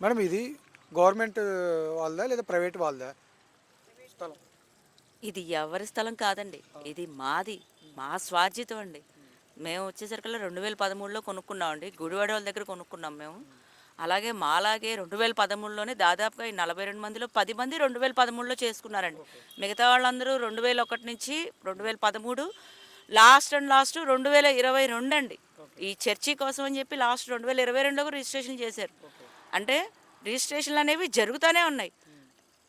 Madam ఇది government వాళ్ళదా లేదా private వాళ్ళదా? స్థలం. ఇది ఎవరి స్థలం కాదండి. ఇది మాది మా స్వార్జితం అండి. మేము వచ్చేసరికల్లా రెండు వేల పదమూడులో కొనుక్కున్నామండి. గుడివాడ వాళ్ళ దగ్గర కొనుక్కున్నాం మేము. అలాగే మాలాగే రెండు వేల పదమూడులోనే దాదాపుగా ఈ నలభై రెండు మందిలో పది మంది రెండు వేల పదమూడులో చేసుకున్నారండి. మిగతా వాళ్ళందరూ రెండు వేల ఒకటి నుంచి రెండు వేల పదమూడు లాస్ట్ అండ్ లాస్ట్ రెండు వేల ఇరవై రెండు అండి. ఈ చర్చి కోసం అని చెప్పి లాస్ట్ రెండు వేల ఇరవై రెండులో రిజిస్ట్రేషన్ చేశారు. అంటే రిజిస్ట్రేషన్లు అనేవి జరుగుతూనే ఉన్నాయి.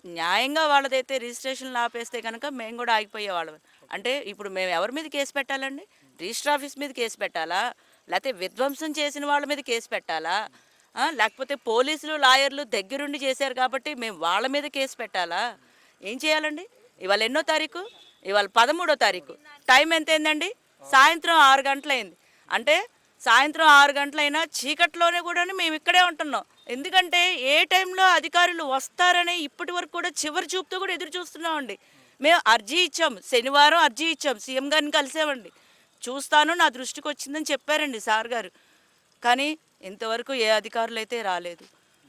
న్యాయంగా వాళ్ళదైతే రిజిస్ట్రేషన్లు ఆపేస్తే కనుక మేము కూడా ఆగిపోయేవాళ్ళం అంటే ఇప్పుడు మేము ఎవరి మీద కేసు పెట్టాలండి? రిజిస్టర్ ఆఫీస్ మీద కేసు పెట్టాలా? లేకపోతే విధ్వంసం చేసిన వాళ్ళ మీద కేసు పెట్టాలా? లేకపోతే పోలీసులు లాయర్లు దగ్గరుండి చేశారు కాబట్టి మేము వాళ్ళ మీద కేసు పెట్టాలా? ఏం చేయాలండి? ఇవాళ ఎన్నో తారీఖు? ఇవాళ పదమూడో తారీఖు. టైం ఎంత అయిందండి సాయంత్రం ఆరు గంటలైంది. అంటే సాయంత్రం ఆరు గంటలైనా చీకట్లోనే కూడా మేము ఇక్కడే ఉంటున్నాం. ఎందుకంటే ఏ టైంలో అధికారులు వస్తారని ఇప్పటి వరకు కూడా చివరి చూపుతో కూడా ఎదురు చూస్తున్నామండి. మేము అర్జీ ఇచ్చాం శనివారం అర్జీ ఇచ్చాం సీఎం గారిని కలిసామండి. చూస్తాను నా దృష్టికి వచ్చిందని చెప్పారండి సార్ గారు. కానీ ఇంతవరకు ఏ అధికారులు అయితే రాలేదు.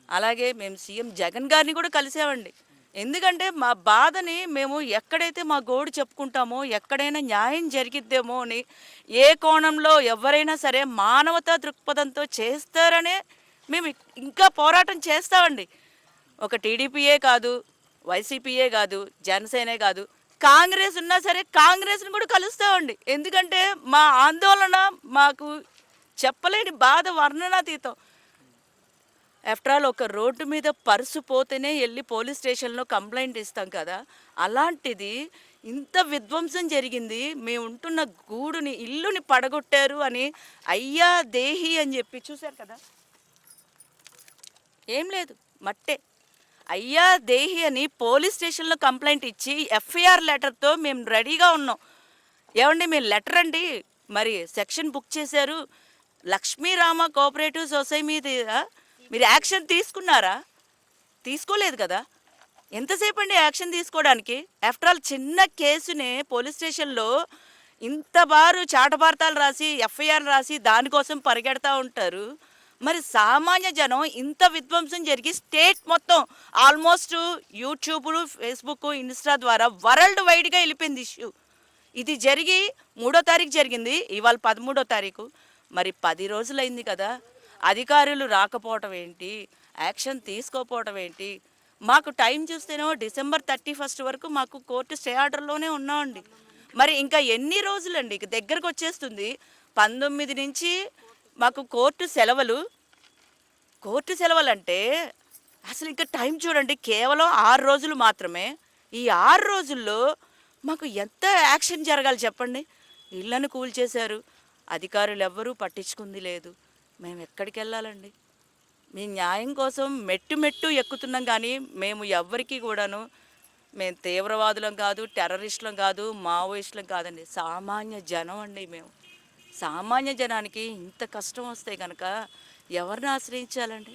అలాగే మేము సీఎం జగన్ గారిని కూడా కలిసామండి. ఎందుకంటే మా బాధని మేము ఎక్కడైతే మా గోడు చెప్పుకుంటామో ఎక్కడైనా న్యాయం జరిగిద్దేమో అని ఏ కోణంలో ఎవరైనా సరే మానవతా దృక్పథంతో చేస్తారనే మేము ఇంకా పోరాటం చేస్తామండి. ఒక టీడీపీయే కాదు వైసీపీయే కాదు జనసేనే కాదు కాంగ్రెస్ ఉన్నా సరే కాంగ్రెస్ని కూడా కలుస్తామండి. ఎందుకంటే మా ఆందోళన మాకు చెప్పలేని బాధ వర్ణనాతీతం. ఆఫ్టర్ ఆల్ ఒక రోడ్డు మీద పర్సు పోతేనే వెళ్ళి పోలీస్ స్టేషన్లో కంప్లైంట్ ఇస్తాం కదా. అలాంటిది ఇంత విధ్వంసం జరిగింది మేము ఉంటున్న గూడుని ఇల్లుని పడగొట్టారు అని అయ్యా దేహి అని చెప్పి చూశారు కదా. ఏం లేదు మట్టే. అయ్యా దేహి అని పోలీస్ స్టేషన్లో కంప్లైంట్ ఇచ్చి ఎఫ్ఐఆర్ లెటర్తో మేము రెడీగా ఉన్నాం. ఏమండి మీ లెటర్ అండి. మరి సెక్షన్ బుక్ చేశారు. లక్ష్మీరామ కోఆపరేటివ్ సొసైటీ మీద మీరు యాక్షన్ తీసుకున్నారా? తీసుకోలేదు కదా. ఎంతసేపు అండి యాక్షన్ తీసుకోవడానికి? ఆఫ్టర్ ఆల్ చిన్న కేసునే పోలీస్ స్టేషన్లో ఇంత బారు చాటభారతాలు రాసి ఎఫ్ఐఆర్ రాసి దానికోసం పరిగెడతా ఉంటారు. మరి సామాన్య జనం ఇంత విధ్వంసం జరిగి స్టేట్ మొత్తం ఆల్మోస్ట్ యూట్యూబ్ ఫేస్బుక్ ఇన్స్టా ద్వారా వరల్డ్ వైడ్గా వెళ్ళిపోయింది ఇష్యూ. ఇది జరిగి మూడో తారీఖు జరిగింది. ఇవాళ పదమూడో తారీఖు. మరి పది రోజులైంది కదా. అధికారులు రాకపోవటం ఏంటి? యాక్షన్ తీసుకోపోవటం ఏంటి? మాకు టైం చూస్తేనేమో డిసెంబర్ థర్టీ ఫస్ట్ వరకు మాకు కోర్టు స్టే ఆర్డర్లోనే ఉన్నామండి. మరి ఇంకా ఎన్ని రోజులండి? ఇక దగ్గరకు వచ్చేస్తుంది. పంతొమ్మిది నుంచి మాకు కోర్టు సెలవులు. కోర్టు సెలవులు అంటే అసలు ఇంకా టైం చూడండి. కేవలం ఆరు రోజులు మాత్రమే. ఈ ఆరు రోజుల్లో మాకు ఎంత యాక్షన్ జరగాలి చెప్పండి? ఇళ్ళను కూల్చేశారు. అధికారులు ఎవ్వరూ పట్టించుకుంది లేదు. మేము ఎక్కడికి వెళ్ళాలండి? మీ న్యాయం కోసం మెట్టు మెట్టు ఎక్కుతున్నాం కానీ మేము ఎవ్వరికీ కూడాను మేము తీవ్రవాదులం కాదు టెర్రరిస్టులం కాదు మావోయిస్టులం కాదండి. సామాన్య జనం అండి మేము. సామాన్య జనానికి ఇంత కష్టం వస్తే కనుక ఎవరిని ఆశ్రయించాలండి?